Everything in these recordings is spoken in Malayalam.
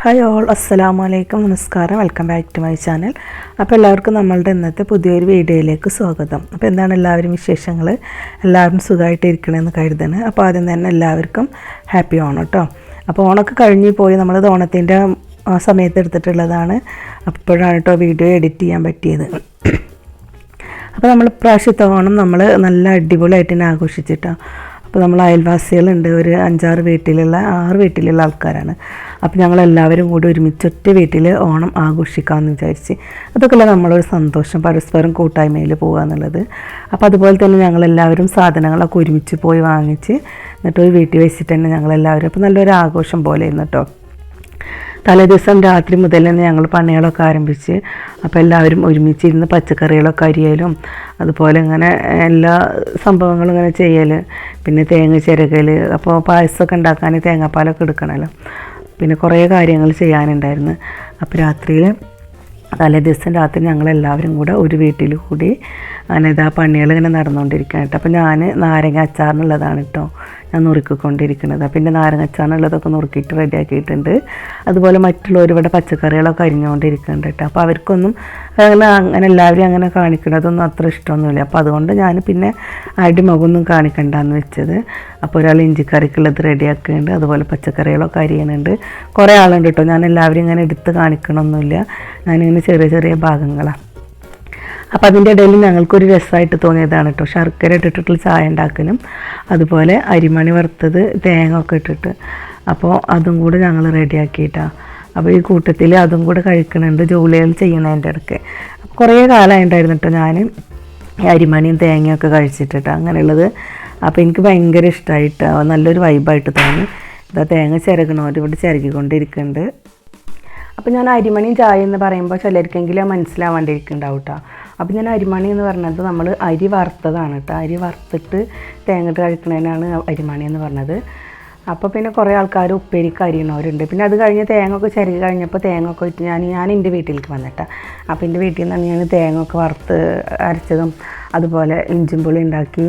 ഹായ് ഓൾ അസ്സലാമു അലൈക്കും നമസ്കാരം welcome back to my channel. അപ്പോൾ എല്ലാവർക്കും നമ്മളുടെ ഇന്നത്തെ പുതിയൊരു വീഡിയോയിലേക്ക് സ്വാഗതം. അപ്പോൾ എന്താണ് എല്ലാവരും വിശേഷങ്ങൾ എല്ലാവരും സുഖമായിട്ട് ഇരിക്കണമെന്ന് കരുതണ്. അപ്പോൾ ആദ്യം തന്നെ എല്ലാവർക്കും ഹാപ്പി ഓണം കേട്ടോ അപ്പോൾ ഓണമൊക്കെ കഴിഞ്ഞ് പോയി നമ്മളത് ഓണത്തിന്റെ സമയത്ത് എടുത്തിട്ടുള്ളതാണ്. അപ്പോഴാണ് കേട്ടോ വീഡിയോ എഡിറ്റ് ചെയ്യാൻ പറ്റിയത്. അപ്പോൾ നമ്മൾ പ്രാവശ്യത്തെ ഓണം നമ്മൾ നല്ല അടിപൊളിയായിട്ട് തന്നെ ആഘോഷിച്ചിട്ടാണ് അപ്പോൾ നമ്മൾ അയൽവാസികളുണ്ട്. ഒരു അഞ്ചാറ് വീട്ടിലുള്ള ആറ് വീട്ടിലുള്ള ആൾക്കാരാണ്. അപ്പോൾ ഞങ്ങൾ എല്ലാവരും കൂടി ഒരുമിച്ച് ഒറ്റ വീട്ടിൽ ഓണം ആഘോഷിക്കാമെന്ന് വിചാരിച്ച് അതൊക്കെയല്ലേ നമ്മളൊരു സന്തോഷം പരസ്പരം കൂട്ടായ്മയിൽ പോകുക എന്നുള്ളത്. അപ്പോൾ അതുപോലെ തന്നെ ഞങ്ങളെല്ലാവരും സാധനങ്ങളൊക്കെ ഒരുമിച്ച് പോയി വാങ്ങിച്ച് എന്നിട്ട് ഒരു വീട്ടിൽ വെച്ചിട്ട് തന്നെ ഞങ്ങളെല്ലാവരും. അപ്പോൾ നല്ലൊരു ആഘോഷം പോലെയായിരുന്നു കേട്ടോ. തലേദിവസം രാത്രി മുതൽ തന്നെ ഞങ്ങൾ പണികളൊക്കെ ആരംഭിച്ച് അപ്പോൾ എല്ലാവരും ഒരുമിച്ചിരുന്ന് പച്ചക്കറികളൊക്കെ അരിയലും അതുപോലെ ഇങ്ങനെ എല്ലാ സംഭവങ്ങളും ഇങ്ങനെ ചെയ്യൽ പിന്നെ തേങ്ങ ചിരകൽ അപ്പോൾ പായസമൊക്കെ ഉണ്ടാക്കാൻ തേങ്ങാപ്പാലൊക്കെ എടുക്കണമല്ലോ. പിന്നെ കുറേ കാര്യങ്ങൾ ചെയ്യാനുണ്ടായിരുന്നു. അപ്പോൾ രാത്രിയിൽ തലേ ദിവസം രാത്രി ഞങ്ങളെല്ലാവരും കൂടെ ഒരു വീട്ടിൽ കൂടി അങ്ങനെ ഇതാ പണികൾ ഇങ്ങനെ നടന്നുകൊണ്ടിരിക്കുകയാണ് കേട്ടോ. അപ്പോൾ ഞാൻ നാരങ്ങ അച്ചാറിനുള്ളതാണ് കേട്ടോ. ഞാൻ നുറുക്കിക്കൊണ്ടിരിക്കുന്നത്. പിന്നെ നാരങ്ങ അച്ചാറിനുള്ളതൊക്കെ നുറുക്കിയിട്ട് റെഡിയാക്കിയിട്ടുണ്ട് അതുപോലെ മറ്റുള്ളവർ ഇവിടെ പച്ചക്കറികളൊക്കെ അരിഞ്ഞുകൊണ്ടിരിക്കുന്നുണ്ട് കേട്ടോ. അപ്പോൾ അവർക്കൊന്നും അങ്ങനെ അങ്ങനെ എല്ലാവരും അങ്ങനെ കാണിക്കുന്നതൊന്നും അത്ര ഇഷ്ടമൊന്നുമില്ല. അപ്പോൾ അതുകൊണ്ട് ഞാൻ പിന്നെ അടിമുഖമൊന്നും കാണിക്കണ്ടെന്ന് വെച്ചത്. അപ്പോൾ ഒരാൾ ഇഞ്ചിക്കറിക്കുള്ളത് റെഡിയാക്കുന്നുണ്ട് അതുപോലെ പച്ചക്കറികളൊക്കെ അരിയണുണ്ട് കുറേ ആളുണ്ട് കേട്ടോ. ഞാൻ എല്ലാവരും ഇങ്ങനെ എടുത്ത് കാണിക്കണമൊന്നുമില്ല. ഞാനിങ്ങനെ ചെറിയ ചെറിയ ഭാഗങ്ങളാണ്. അപ്പോൾ അതിന്റെ ഇടയിൽ ഞങ്ങൾക്കൊരു രസമായിട്ട് തോന്നിയതാണ് കേട്ടോ ശർക്കര ഇട്ടിട്ടുള്ള ചായ ഉണ്ടാക്കലും. അതുപോലെ അരിമണി വറുത്തത് തേങ്ങ ഒക്കെ ഇട്ടിട്ട്. അപ്പോൾ അതും കൂടെ ഞങ്ങൾ റെഡിയാക്കിയിട്ടാണ് അപ്പോൾ ഈ കൂട്ടത്തിൽ അതും കൂടെ കഴിക്കണുണ്ട് ജോലികൾ ചെയ്യണതിന്റെ ഇടയ്ക്ക്. കുറേ കാലമായിട്ടുണ്ടായിരുന്നു കേട്ടോ ഞാൻ അരിമണിയും തേങ്ങയൊക്കെ കഴിച്ചിട്ടിട്ട് അങ്ങനെയുള്ളത്. അപ്പോൾ എനിക്ക് ഭയങ്കര ഇഷ്ടമായിട്ട് നല്ലൊരു വൈബായിട്ട് തോന്നി. ഇതാ തേങ്ങ ചിരകണവർ ഇവിടെ ചിരകിക്കൊണ്ടിരിക്കുന്നുണ്ട്. അപ്പോൾ ഞാൻ അരിമണിയും ചായ എന്ന് പറയുമ്പോൾ ചിലർക്കെങ്കിലും മനസ്സിലാവാണ്ടിരിക്കുന്നുണ്ടാവും കേട്ടോ അപ്പോൾ ഞാൻ അരിമണി എന്ന് പറഞ്ഞത് നമ്മൾ അരി വറുത്തതാണ് കേട്ടോ അരി വറുത്തിട്ട് തേങ്ങ ഇട്ട് കഴിക്കുന്നതിനാണ് അരിമണി എന്ന് പറഞ്ഞത്. അപ്പോൾ പിന്നെ കുറേ ആൾക്കാർ ഉപ്പേരിക്ക് അരിയണവരുണ്ട് പിന്നെ അത് കഴിഞ്ഞ് തേങ്ങ ഒക്കെ ചിരകി കഴിഞ്ഞപ്പോൾ തേങ്ങ ഒക്കെ ഇട്ട് ഞാൻ ഞാൻ എന്റെ വീട്ടിലേക്ക് വന്നിട്ടാണ് അപ്പോൾ എന്റെ വീട്ടിൽ നിന്നാണ് ഞാൻ തേങ്ങ ഒക്കെ വറുത്ത് അരച്ചതും അതുപോലെ ഇഞ്ചും പുളി ഉണ്ടാക്കി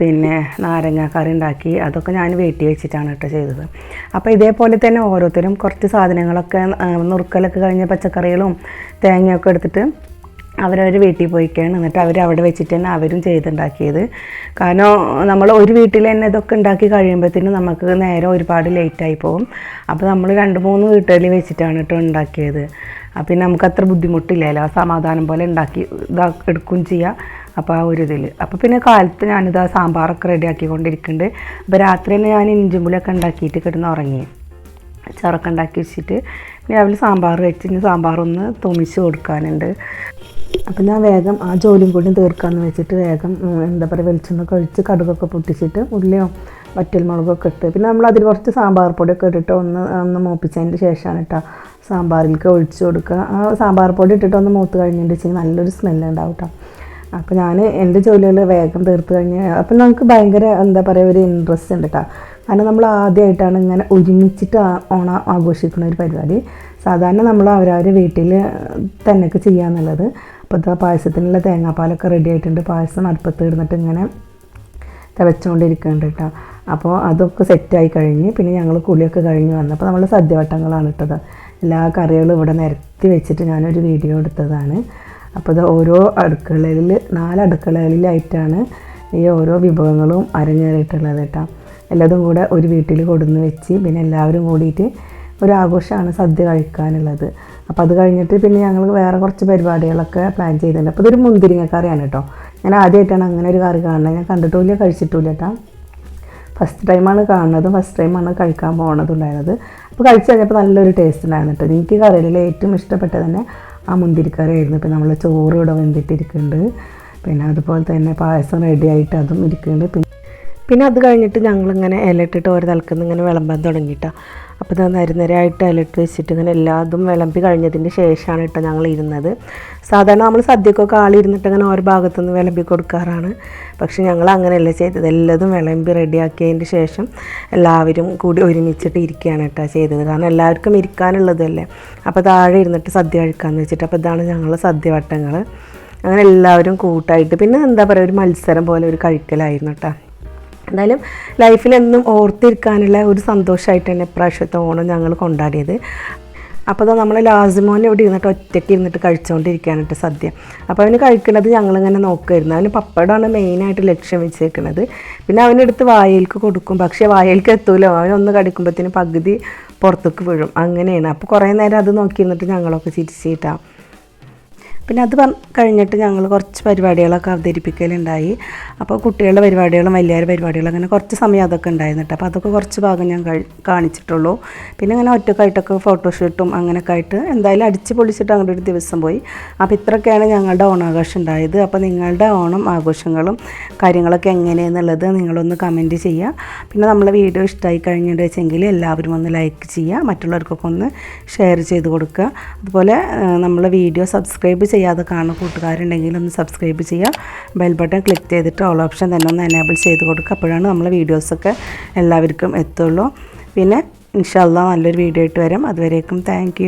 പിന്നെ നാരങ്ങ കറി ഉണ്ടാക്കി അതൊക്കെ ഞാൻ വീട്ടിൽ വെച്ചിട്ടാണ് കേട്ടോ ചെയ്തത്. അപ്പോൾ ഇതേപോലെ തന്നെ ഓരോരുത്തരും കുറച്ച് സാധനങ്ങളൊക്കെ നുറുക്കലൊക്കെ കഴിഞ്ഞ പച്ചക്കറികളും തേങ്ങയൊക്കെ എടുത്തിട്ട് അവരവർ വീട്ടിൽ പോയിക്കാണ്. എന്നിട്ട് അവർ അവിടെ വെച്ചിട്ട് തന്നെ അവരും ചെയ്തുണ്ടാക്കിയത്. കാരണം നമ്മൾ ഒരു വീട്ടിൽ തന്നെ ഇതൊക്കെ ഉണ്ടാക്കി കഴിയുമ്പോഴത്തേനും നമുക്ക് നേരം ഒരുപാട് ലേറ്റായി പോകും. അപ്പോൾ നമ്മൾ രണ്ട് മൂന്ന് വീട്ടുകളിൽ വെച്ചിട്ടാണ് കേട്ടോ ഉണ്ടാക്കിയത്. അപ്പം പിന്നെ നമുക്ക് അത്ര ബുദ്ധിമുട്ടില്ലല്ലോ ആ സമാധാനം പോലെ ഉണ്ടാക്കി ഇതാ എടുക്കുകയും ചെയ്യാം. അപ്പോൾ ആ ഒരു ഇതിൽ അപ്പോൾ പിന്നെ കാലത്ത് ഞാനിതാ സാമ്പാറൊക്കെ റെഡിയാക്കിക്കൊണ്ടിരിക്കുന്നുണ്ട് അപ്പോൾ രാത്രി തന്നെ ഞാൻ ഇഞ്ചുമ്പുലൊക്കെ ഉണ്ടാക്കിയിട്ട് കിടന്ന് ഉറങ്ങി. അച്ചാറൊക്കെ ഉണ്ടാക്കി വെച്ചിട്ട് രാവിലെ സാമ്പാർ വെച്ച് ഇനി സാമ്പാറൊന്ന് തുമിച്ച് കൊടുക്കാനുണ്ട്. അപ്പം ഞാൻ വേഗം ആ ജോലിയും കൂടി തീർക്കാമെന്ന് വെച്ചിട്ട് വേഗം എന്താ പറയുക വെളിച്ചെണ്ണ കഴിച്ച് കടുകൊക്കെ പൊട്ടിച്ചിട്ട് ഉള്ളിയോ വറ്റൽമുളകൊക്കെ ഇട്ട്. പിന്നെ നമ്മൾ അതിൽ കുറച്ച് സാമ്പാർ പൊടിയൊക്കെ ഇട്ടിട്ട് ഒന്ന് ഒന്ന് മൂപ്പിച്ചതിന്റെ ശേഷമാണ് കേട്ടോ സാമ്പാറിലേക്ക് ഒഴിച്ചു കൊടുക്കുക. ആ സാമ്പാർ പൊടി ഇട്ടിട്ട് ഒന്ന് മൂത്ത് കഴിഞ്ഞിട്ട് വെച്ചാൽ നല്ലൊരു സ്മെല്ല് ഉണ്ടാവും കേട്ടോ അപ്പോൾ ഞാൻ എന്റെ ജോലികൾ വേഗം തീർത്ത് കഴിഞ്ഞ് അപ്പം നമുക്ക് ഭയങ്കര എന്താ പറയുക ഒരു ഇൻട്രസ്റ്റ് ഉണ്ട് കേട്ടോ കാരണം നമ്മൾ ആദ്യമായിട്ടാണ് ഇങ്ങനെ ഒരുമിച്ചിട്ട് ഓണം ആഘോഷിക്കുന്ന ഒരു പരിപാടി. സാധാരണ നമ്മൾ അവരവരെ വീട്ടിൽ തന്നെയൊക്കെ ചെയ്യാന്നുള്ളത്. അപ്പോൾ ഇതാ പായസത്തിനുള്ള തേങ്ങാപ്പാലൊക്കെ റെഡി ആയിട്ടുണ്ട്. പായസം അടുപ്പത്ത് ഇടുന്നിട്ട് ഇങ്ങനെ തിളച്ചുകൊണ്ടിരിക്കുന്നുണ്ട് കേട്ടോ അപ്പോൾ അതൊക്കെ സെറ്റായി കഴിഞ്ഞ് പിന്നെ ഞങ്ങൾ കുളിയൊക്കെ കഴിഞ്ഞ് വന്നപ്പോൾ നമ്മൾ സദ്യവട്ടങ്ങളാണ് ഇട്ടത്. എല്ലാ കറികളും ഇവിടെ നിരത്തി വെച്ചിട്ട് ഞാനൊരു വീഡിയോ എടുത്തതാണ്. അപ്പോൾ ഇത് ഓരോ അടുക്കളയിൽ നാല് അടുക്കളകളിലായിട്ടാണ് ഈ ഓരോ വിഭവങ്ങളും അരങ്ങേറിയിട്ടുള്ളത് കേട്ടോ എല്ലാതും കൂടെ ഒരു വീട്ടിൽ കൊടുന്ന് വെച്ച് പിന്നെ എല്ലാവരും കൂടിയിട്ട് ഒരു ആഘോഷമാണ് സദ്യ കഴിക്കാനുള്ളത്. അപ്പോൾ അത് കഴിഞ്ഞിട്ട് പിന്നെ ഞങ്ങൾ വേറെ കുറച്ച് പരിപാടികളൊക്കെ പ്ലാൻ ചെയ്തിട്ടുണ്ട്. അപ്പോൾ ഇതൊരു മുന്തിരിങ്ങ കറിയാണ് കേട്ടോ. ഞാൻ ആദ്യമായിട്ടാണ് അങ്ങനെ ഒരു കറി കാണുന്നത്. ഞാൻ കണ്ടിട്ടില്ല കഴിച്ചിട്ടില്ല കേട്ടോ. ഫസ്റ്റ് ടൈമാണ് കാണുന്നത് ഫസ്റ്റ് ടൈമാണ് കഴിക്കാൻ പോണത് ഉണ്ടായിരുന്നത്. അപ്പോൾ കഴിച്ച് കഴിഞ്ഞപ്പോൾ നല്ലൊരു ടേസ്റ്റ് ഉണ്ടായിരുന്നു കേട്ടോ. എനിക്ക് കറിയിൽ ഏറ്റവും ഇഷ്ടപ്പെട്ടത് തന്നെ ആ മുന്തിരിക്കറി ആയിരുന്നു. ഇപ്പം നമ്മൾ ചോറ് ഇവിടെ വെന്തിട്ടിരിക്കുന്നുണ്ട്. പിന്നെ അതുപോലെ തന്നെ പായസം റെഡി ആയിട്ട് അതും ഇരിക്കുന്നുണ്ട്. പിന്നെ പിന്നെ അത് കഴിഞ്ഞിട്ട് ഞങ്ങളിങ്ങനെ ഇലയിട്ടിട്ട് ഓരോ തലക്കുന്ന ഇങ്ങനെ വിളമ്പാൻ തുടങ്ങിയിട്ടാണ് അപ്പോൾ ഇത് നിരനിരയായിട്ട് ഇലയിട്ട് വെച്ചിട്ട് ഇങ്ങനെ എല്ലാതും വിളമ്പി കഴിഞ്ഞതിന് ശേഷമാണ് കേട്ടോ ഞങ്ങൾ ഇരുന്നത്. സാധാരണ നമ്മൾ സദ്യക്കൊക്കെ ആളിരുന്നിട്ട് അങ്ങനെ ഓരോ ഭാഗത്തുനിന്ന് വിളമ്പി കൊടുക്കാറാണ്. പക്ഷേ ഞങ്ങൾ അങ്ങനെയല്ല ചെയ്തത്. എല്ലാതും വിളമ്പി റെഡിയാക്കിയതിന്റെ ശേഷം എല്ലാവരും കൂടി ഒരുമിച്ചിട്ട് ഇരിക്കുകയാണ് കേട്ടോ ചെയ്തത്. കാരണം എല്ലാവർക്കും ഇരിക്കാനുള്ളതല്ലേ. അപ്പോൾ താഴെ ഇരുന്നിട്ട് സദ്യ കഴിക്കാമെന്ന് വെച്ചിട്ട് അപ്പോൾ ഇതാണ് ഞങ്ങൾ സദ്യവട്ടങ്ങൾ അങ്ങനെ എല്ലാവരും കൂട്ടായിട്ട്. പിന്നെ എന്താ പറയുക ഒരു മത്സരം പോലെ ഒരു കഴിക്കലായിരുന്നു കേട്ടോ. എന്തായാലും ലൈഫിൽ എന്നും ഓർത്തിരിക്കാനുള്ള ഒരു സന്തോഷമായിട്ട് തന്നെ ഇപ്രാവശ്യത്തെ ഓണം ഞങ്ങൾ കൊണ്ടാടിയത്. അപ്പോൾ അത് നമ്മൾ ലാസിമോൻ ഇവിടെ ഇരുന്നിട്ട് ഒറ്റയ്ക്ക് ഇരുന്നിട്ട് കഴിച്ചുകൊണ്ടിരിക്കുകയാണ് സദ്യ. അപ്പോൾ അവന് കഴിക്കുന്നത് ഞങ്ങളിങ്ങനെ നോക്കുമായിരുന്നു അവന് പപ്പടമാണ് മെയിനായിട്ട് ലക്ഷ്യം വെച്ചേക്കുന്നത് പിന്നെ അവനെടുത്ത് വായയിലേക്ക് കൊടുക്കും. പക്ഷേ വായയിലേക്ക് എത്തൂല. അവനൊന്ന് കടിക്കുമ്പോഴത്തേന് പകുതി പുറത്തേക്ക് വീഴും. അങ്ങനെയാണ്. അപ്പോൾ കുറേ നേരം അത് നോക്കിയിരുന്നിട്ട് ഞങ്ങളൊക്കെ ചിരിച്ചിട്ടാണ് പിന്നെ അത് കഴിഞ്ഞിട്ട് ഞങ്ങൾ കുറച്ച് പരിപാടികളൊക്കെ അവതരിപ്പിക്കലുണ്ടായി. അപ്പോൾ കുട്ടികളുടെ പരിപാടികളും വലിയവരുടെ പരിപാടികളും അങ്ങനെ കുറച്ച് സമയം അതൊക്കെ ഉണ്ടായിരുന്നു അപ്പോൾ അതൊക്കെ കുറച്ച് ഭാഗം ഞാൻ കാണിച്ചിട്ടുള്ളൂ. പിന്നെ അങ്ങനെ ഒറ്റക്കായിട്ടൊക്കെ ഫോട്ടോഷൂട്ടും അങ്ങനെയൊക്കെ ആയിട്ട് എന്തായാലും അടിച്ച് പൊളിച്ചിട്ട് അങ്ങോട്ട് ഒരു ദിവസം പോയി. അപ്പോൾ ഇത്രയൊക്കെയാണ് ഞങ്ങളുടെ ഓണാഘോഷം ഉണ്ടായത്. അപ്പോൾ നിങ്ങളുടെ ഓണം ആഘോഷങ്ങളും കാര്യങ്ങളൊക്കെ എങ്ങനെയെന്നുള്ളത് നിങ്ങളൊന്ന് കമന്റ് ചെയ്യുക. പിന്നെ നമ്മളെ വീഡിയോ ഇഷ്ടമായി കഴിഞ്ഞിട്ട് വെച്ചെങ്കിൽ എല്ലാവരും ഒന്ന് ലൈക്ക് ചെയ്യുക. മറ്റുള്ളവർക്കൊക്കെ ഒന്ന് ഷെയർ ചെയ്ത് കൊടുക്കുക. അതുപോലെ നമ്മളെ വീഡിയോ സബ്സ്ക്രൈബ് ചെയ്യാതെ കാണുന്ന കൂട്ടുകാരുണ്ടെങ്കിൽ ഒന്ന് സബ്സ്ക്രൈബ് ചെയ്യുക. ബെൽ ബട്ടൺ ക്ലിക്ക് ചെയ്തിട്ട് ഓൾ ഓപ്ഷൻ തന്നെ ഒന്ന് എനേബിൾ ചെയ്ത് കൊടുക്കുക. അപ്പോഴാണ് നമ്മളെ വീഡിയോസൊക്കെ എല്ലാവർക്കും എത്തുള്ളൂ. പിന്നെ ഇൻഷാല്ല നല്ലൊരു വീഡിയോ ആയിട്ട് വരാം. അതുവരേക്കും താങ്ക്